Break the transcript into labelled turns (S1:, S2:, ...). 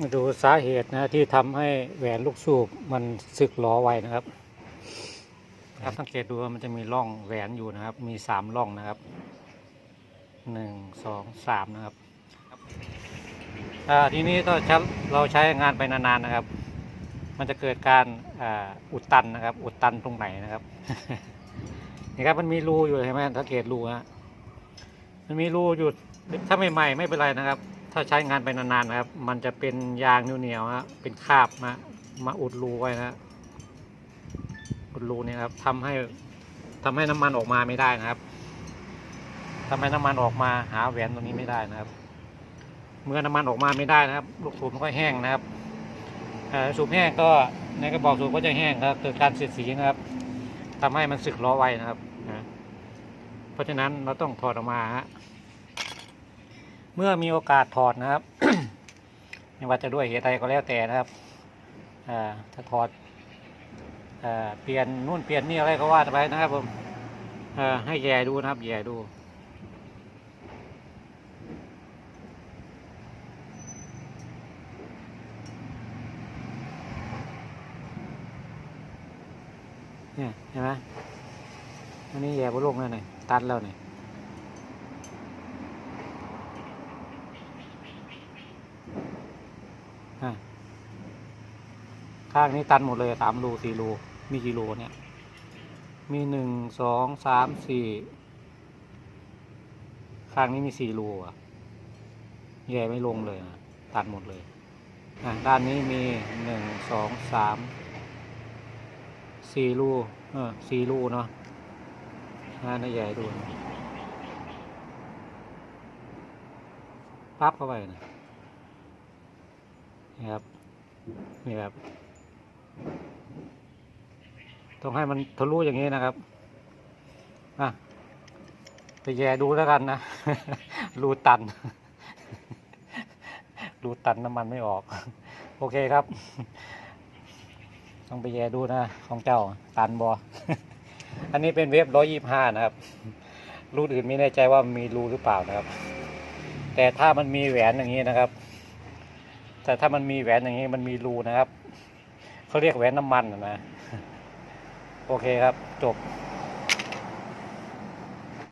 S1: มาดูสาเหตุนะที่ทำให้แหวนลูกสูบมันสึกล้อไวนะครับ ครับสังเกตดูว่ามันจะมีร่องแหวนอยู่นะครับ มีสามร่องนะครับหนึ่งสองสามนะครับทีนี้ก็ใช้เราใช้งานไปนานๆนะครับ มันจะเกิดการอ,อุดตันนะครับ อุดตันตรงไหนนะครับนี่ครับมันมีรูอยู่เห็นไหมสังเกตรูฮะมันมีรูอยู่ถ้าใหม่ๆไม่เป็นไรนะครับ ถ้าใช้งานไปนานๆนะครับ มันจะเป็นยางเหนียวๆฮะเป็นคราบมามาอุดรูไว้นะอุดรูเนี่ยครับทำให้ทำให้น้ำมันออกมาไม่ได้นะครับทำให้น้ำมันออกมาหาแหวนตรงนี้ไม่ได้นะครับ เมื่อน้ำมันออกมาไม่ได้นะครับ ลูกสูบมันก็แห้งนะครับสูบแห้งก็ในกระบอกสูบก็จะแห้งครับเกิดการเสียดสีนะครับทำให้มันสึกล้อไวนะครับนะเพราะฉะนั้นเราต้องถอดออกมาฮะ เมื่อมีโอกาสถอดนะครับ ไม่ว่าจะด้วยเหตุใดก็แล้วแต่นะครับถ้าถอดเปลี่ยนนู่นเปลี่ยนนี่อะไรก็ว่าไปนะครับผมให้แย่ดูนะครับแย่ดูเนี่ยเห็นไหมอันนี้แย่บนโลกนั่นเลยตัดแล้วเนี่ย อะ ข้างนี้ตันหมดเลยสามรูสี่รูมีกี่รูเนี่ย มีหนึ่งสองสามสี่ข้างนี้มีสี่รูอะแย่ไม่ลงเลยนะตัดหมดเลยด้านนี้มีหนึ่งสองสามสี่รูเออสี่รูเนาะงานนี้ใหญ่ดูปั๊บเข้าไปนะ ครับนี่ครับ ต้องให้มันทะลุอย่างนี้นะครับอะไปแย่ดูแล้วกันนะ รูตัน รูตันน้ำมันไม่ออก โอเคครับ ต้องไปแย่ดูนะ ของเจ้าตันบออันนี้เป็นเว็บร้อยยี่ห้านะครับ รูอื่นไม่แน่ใจว่ามีรูหรือเปล่านะครับ แต่ถ้ามันมีแหวนอย่างนี้นะครับ แต่ถ้ามันมีแหวนอย่างนี้มันมีรูนะครับเขาเรียกแหวนน้ำมันนะนะโอเคครับ จบ